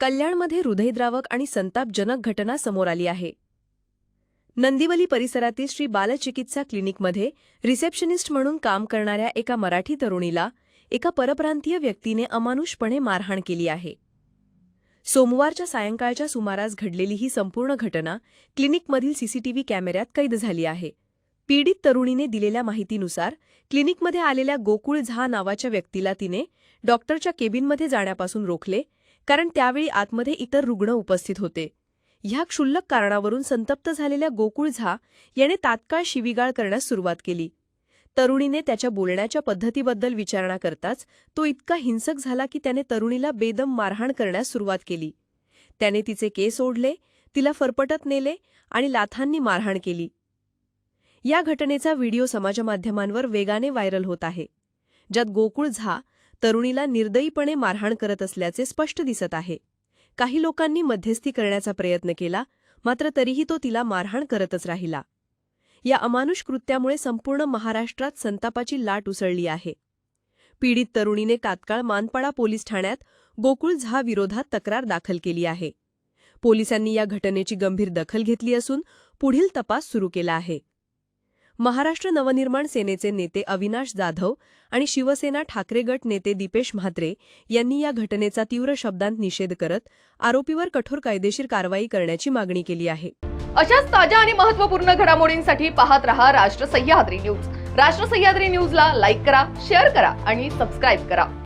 कल्याणमध्ये हृदयद्रावक आणि संतापजनक घटना समोर आली आहे. नंदिवली परिसरातील श्री बालचिकित्सा क्लिनिकमध्ये रिसेप्शनिस्ट म्हणून काम करणाऱ्या एका मराठी तरुणीला एका परप्रांतीय व्यक्तीने अमानुषपणे मारहाण केली आहे. सोमवारच्या सायंकाळच्या सुमारास घडलेली ही संपूर्ण घटना क्लिनिकमधील सीसीटीव्ही कॅमेऱ्यात कैद झाली आहे. पीडित तरुणीने दिलेल्या माहितीनुसार क्लिनिकमध्ये आलेल्या गोकुळ झा नावाच्या व्यक्तीला तिने डॉक्टरच्या केबिनमध्ये जाण्यापासून रोखले कारण त्यावेळी आतमध्ये इतर रुग्ण उपस्थित होते. ह्या क्षुल्लक कारणावरून संतप्त झालेल्या गोकुळ झा याने तात्काळ शिवीगाळ करण्यास सुरुवात केली. तरुणीने त्याच्या बोलण्याच्या पद्धतीबद्दल विचारणा करताच तो इतका हिंसक झाला की त्याने तरुणीला बेदम मारहाण करण्यास सुरुवात केली. त्याने तिचे केस ओढले तिला फरफटत नेले आणि लाथांनी मारहाण केली. या घटनेचा व्हिडिओ समाजमाध्यमांवर वेगाने व्हायरल होत आहे. ज्यात गोकुळ झा तरुणीला निर्दयीपणे मारहाण करत असल्याचे स्पष्ट दिसत आहे. काही लोकांनी मध्यस्थी करण्याचा प्रयत्न केला मात्र तरीही तो तिला मारहाण करतच राहिला. या अमानुष कृत्यामुळे संपूर्ण महाराष्ट्रात संतापाची लाट उसळली आहे. पीडित तरुणीने तात्काळ मानपाडा पोलीस ठाण्यात गोकुळ झा विरोधात तक्रार दाखल केली आहे. पोलिसांनी या घटनेची गंभीर दखल घेतली असून पुढील तपास सुरू केला आहे. महाराष्ट्र नवनिर्माण सेनेचे नेते अविनाश जाधव आणि शिवसेना ठाकरे गट नेते दीपेश म्हात्रे यांनी या घटनेचा तीव्र शब्दांत निषेध करत आरोपीवर कठोर कायदेशीर कारवाई करण्याची मागणी केली आहे. अशाच ताज्या आणि महत्त्वपूर्ण घडामोडींसाठी पाहत रहा राष्ट्र सह्याद्री न्यूज. राष्ट्र सह्याद्री न्यूजला लाईक करा शेअर करा आणि सबस्क्राईब करा.